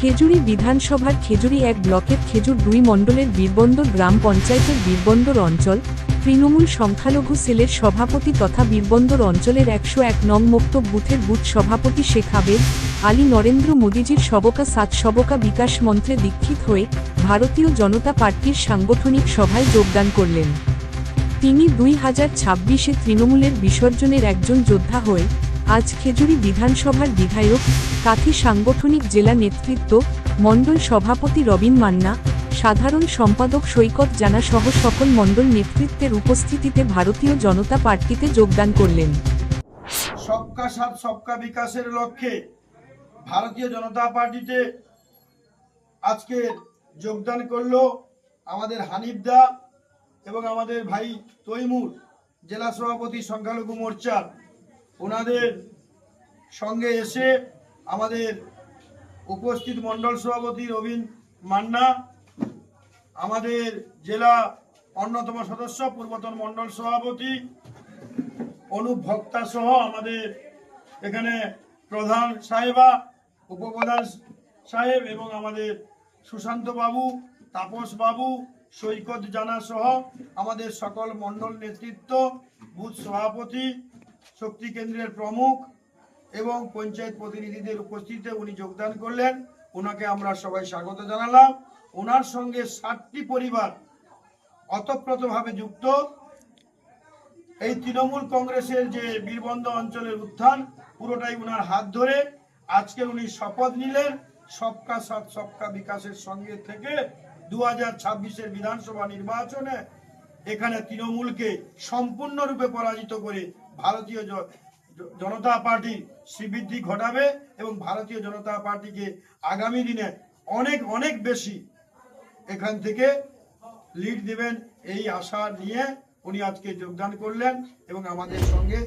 খেজুরি বিধানসভার খেজুরি এক ব্লকের খেজুর দুই মণ্ডলের বীরবন্দর গ্রাম পঞ্চায়েতের বীরবন্দর অঞ্চল, তৃণমূল সংখ্যালঘু সেলের সভাপতি তথা বীরবন্দর অঞ্চলের একশো এক নং মুক্ত বুথের বুথ সভাপতি শেখ আবেদ, আলী নরেন্দ্র মোদীজির সবকা সাত সবকা বিকাশ মন্ত্রে দীক্ষিত হয়ে ভারতীয় জনতা পার্টির সাংগঠনিক সভায় যোগদান করলেন। তিনি দুই হাজার ছাব্বিশে তৃণমূলের বিসর্জনের একজন যোদ্ধা হয়ে আজ খেজুরি বিধানসভার বিধায়ক, কাথি সাংগঠনিক জেলা নেতৃত্ব, মণ্ডল সভাপতি রবিন মান্না, সাধারণ সম্পাদক সৈকত জানা সহ সকল মণ্ডল নেতৃত্বের উপস্থিতিতে ভারতীয় জনতা পার্টিতে যোগদান করলেন। সবকা সাথ, সবকা বিকাশের লক্ষ্যে ভারতীয় জনতা পার্টিতে আজকে যোগদান করল আমাদের হানিফ দা এবং আমাদের ভাই তৈমুর, জেলা সভাপতি সংখ্যালঘু মোর্চা ওনাদের সঙ্গে এসে আমাদের উপস্থিত মণ্ডল সভাপতি রবীন মান্না, আমাদের জেলা অন্যতম সদস্য পূর্বতন মণ্ডল সভাপতি অনুপ ভক্তা সহ আমাদের এখানে প্রধান সাহেবা, উপপ্রধান সাহেব এবং আমাদের সুশান্ত বাবু, তাপস বাবু, সৈকত জানা সহ আমাদের সকল মণ্ডল নেতৃত্ব, বুথ সভাপতি শক্তি কেন্দ্রের প্রমুখ এবং পঞ্চায়েত প্রতিনিধিদের উপস্থিতিতে উনি যোগদান করলেন। ওনাকে আমরা সবাই স্বাগত জানালাম। ওনার সঙ্গে ষাটটি পরিবার অতপ্রতভাবে যুক্ত। এই তৃণমূল কংগ্রেসের যে বীরবন্ধ অঞ্চলের উত্থান, পুরোটাই উনার হাত ধরে। আজকে উনি শপথ নিলেন সবকা সাথ, সবকা বিকাশের সঙ্গে থেকে দু হাজার বিধানসভা নির্বাচনে এখানে তৃণমূলকে সম্পূর্ণরূপে পরাজিত করে ভারতীয় জনতা পার্টি শ্রীবৃদ্ধি ঘটাবে এবং ভারতীয় জনতা পার্টিকে আগামী দিনে অনেক অনেক বেশি এখান থেকে লিড দেবেন এই আশা নিয়ে উনি আজকে যোগদান করলেন এবং আমাদের সঙ্গে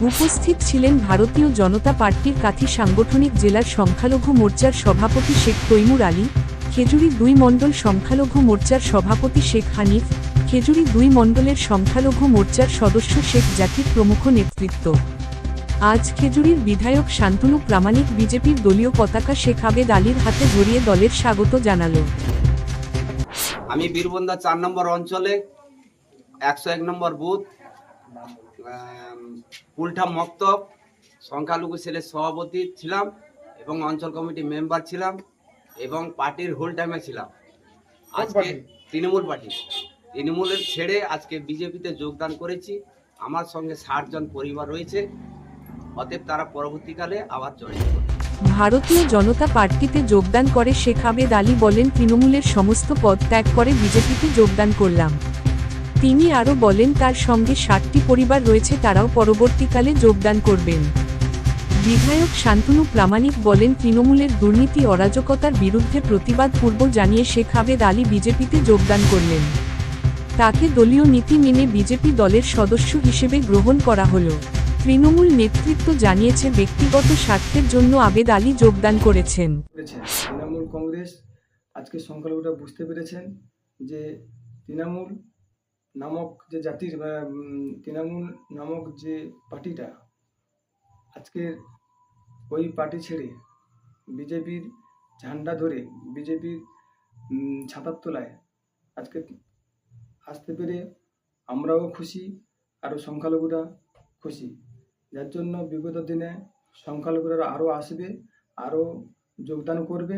উপস্থিত ছিলেন ভারতীয় জনতা পার্টির কাথি সাংগঠনিক জেলার সংখ্যালঘু মোর্চার সভাপতি শেখ তৈমুর আলী, খেজুরি দুই মণ্ডল সংখ্যালঘু মোর্চার সভাপতি শেখ হানিফ খেজুরি দুই মণ্ডলের সংখ্যালঘু মোর্চার সদস্য শেখ জাকির প্রমুখ নেতৃত্ব। আজ খেজুরির বিধায়ক শান্তনু প্রামাণিক বিজেপির দলীয় পতাকা শেখ আবেদ আলীর হাতে ধরিয়ে দলের স্বাগত জানাল। আমি বীরবন্দা চার নম্বর অঞ্চলে একশো এক নম্বর বুথ পুলঠা মক্তব সংখ্যালঘু সেলের সভাপতি ছিলাম এবং অঞ্চল কমিটি মেম্বার ছিলাম এবং পার্টির হোল টাইমে ছিলাম। আজকে তৃণমূল পার্টি। তৃণমূলের ছেড়ে আজকে বিজেপিতে যোগদান করেছি। আমার সঙ্গে ষাট জন পরিবার রয়েছে। অতএব তারা পরবর্তীকালে আবার জয়েন ভারতীয় জনতা পার্টিতে যোগদান করে শেখ আবেদ আলী বলেন, তৃণমূলের সমস্ত পদ ত্যাগ করে বিজেপিতে যোগদান করলাম। তিনি আরও বলেন, তার সঙ্গে ষাটটি পরিবার রয়েছে, তারাও পরবর্তীকালে যোগদান করবেন। বিধায়ক শান্তনু প্রামাণিক বলেন, তৃণমূলের দুর্নীতি অরাজকতার বিরুদ্ধে প্রতিবাদ পূর্ব জানিয়ে শেখ আবেদ আলী বিজেপিতে যোগদান করলেন। তাকে দলীয় নীতি মেনে বিজেপি দলের সদস্য হিসেবে গ্রহণ করা হলো। তৃণমূল নেতৃত্ব জানিয়েছে ব্যক্তিগত স্বার্থের জন্য আবেদ আলী যোগদান করেছেন। তৃণমূল কংগ্রেস আজকে সংখ্যালঘুরা বুঝতে পেরেছেন যে তৃণমূল নামক যে জাতির তৃণমূল নামক যে পার্টিটা আজকে ওই পার্টি ছেড়ে বিজেপির ঝান্ডা ধরে বিজেপির ছাতার তলায় আজকে আসতে পেরে আমরাও খুশি আরও সংখ্যালঘুরা খুশি। যার জন্য বিগত দিনে সংখ্যালঘুরা আরও আসবে, আরও যোগদান করবে,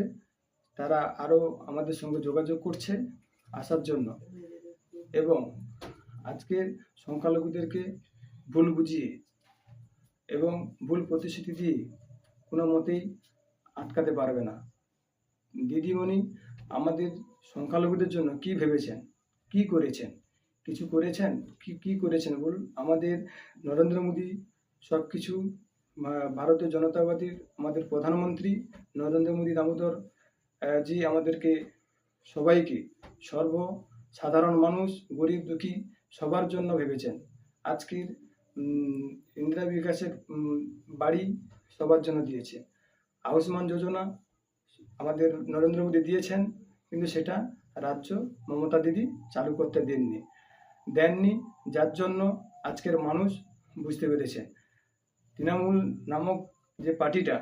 তারা আরও আমাদের সঙ্গে যোগাযোগ করছে আসার জন্য। এবং আজকের সংখ্যালঘুদেরকে ভুল বুঝিয়ে এবং ভুল প্রতিশ্রুতি দিয়ে কোনো মতেই আটকাতে পারবে না। দিদিমণি, আমাদের সংখ্যালঘুদের জন্য কি ভেবেছেন? কি করেছেন? কিছু করেছেন? কি কি করেছেন? বলুন। আমাদের নরেন্দ্র মোদী সব কিছু ভারতীয় জনতা পার্টির আমাদের প্রধানমন্ত্রী নরেন্দ্র মোদী দামোদর জি আমাদেরকে, সবাইকে সর্ব সাধারণ মানুষ, গরিব দুঃখী সবার জন্য ভেবেছেন। আজকের ইন্দিরা বিকাশের বাড়ি সবার জন্য দিয়েছে। আয়ুষ্মান যোজনা আমাদের নরেন্দ্র মোদী দিয়েছেন, কিন্তু সেটা রাজ্য মমতা দিদি চালু করতে দেননি দেননি যার জন্য আজকের মানুষ বুঝতে পেরেছে। তৃণমূল নামক যে পার্টিটা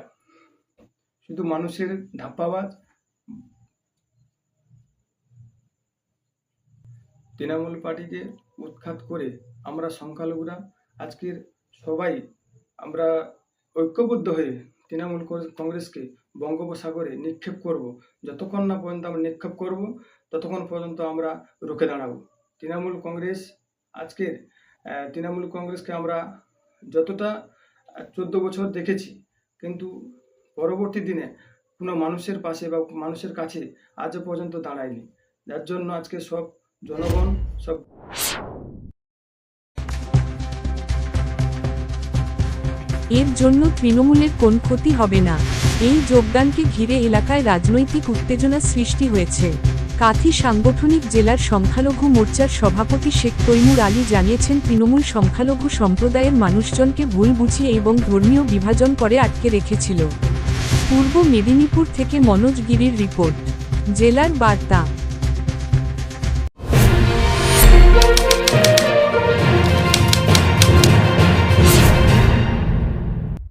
শুধু মানুষের ধাপ্পাবাজ। তৃণমূল পার্টিকে উৎখাত করে আমরা সংখ্যালঘুরা আজকের সবাই আমরা ঐক্যবদ্ধ হয়ে তৃণমূল কংগ্রেসকে বঙ্গোপসাগরে নিক্ষেপ করব। যতক্ষণ না পর্যন্ত আমরা নিক্ষেপ করব ততক্ষণ পর্যন্ত আমরা রুখে দাঁড়াবো। তৃণমূল কংগ্রেস আজকের তৃণমূল কংগ্রেসকে আমরা যতটা চোদ্দ বছর দেখেছি, কিন্তু পরবর্তী দিনে কোনো মানুষের পাশে বা মানুষের কাছে আজও পর্যন্ত দাঁড়ায়নি। যার জন্য আজকে সব জনগণ, সব এর জন্য তৃণমূলের কোন ক্ষতি হবে না। এই যোগদানকে ঘিরে এলাকায় রাজনৈতিক উত্তেজনা সৃষ্টি হয়েছে। কাথি সাংগঠনিক জেলার সংখ্যালঘু মোর্চার সভাপতি শেখ তৈমুর আলী জানিয়েছেন, তৃণমূল সংখ্যালঘু সম্প্রদায়ের মানুষজনকে ভুল বুঝিয়ে এবং ধর্মীয় বিভাজন করে আটকে রেখেছিল। পূর্ব মেদিনীপুর থেকে মনোজ গিরির রিপোর্ট। জেলার বার্তা।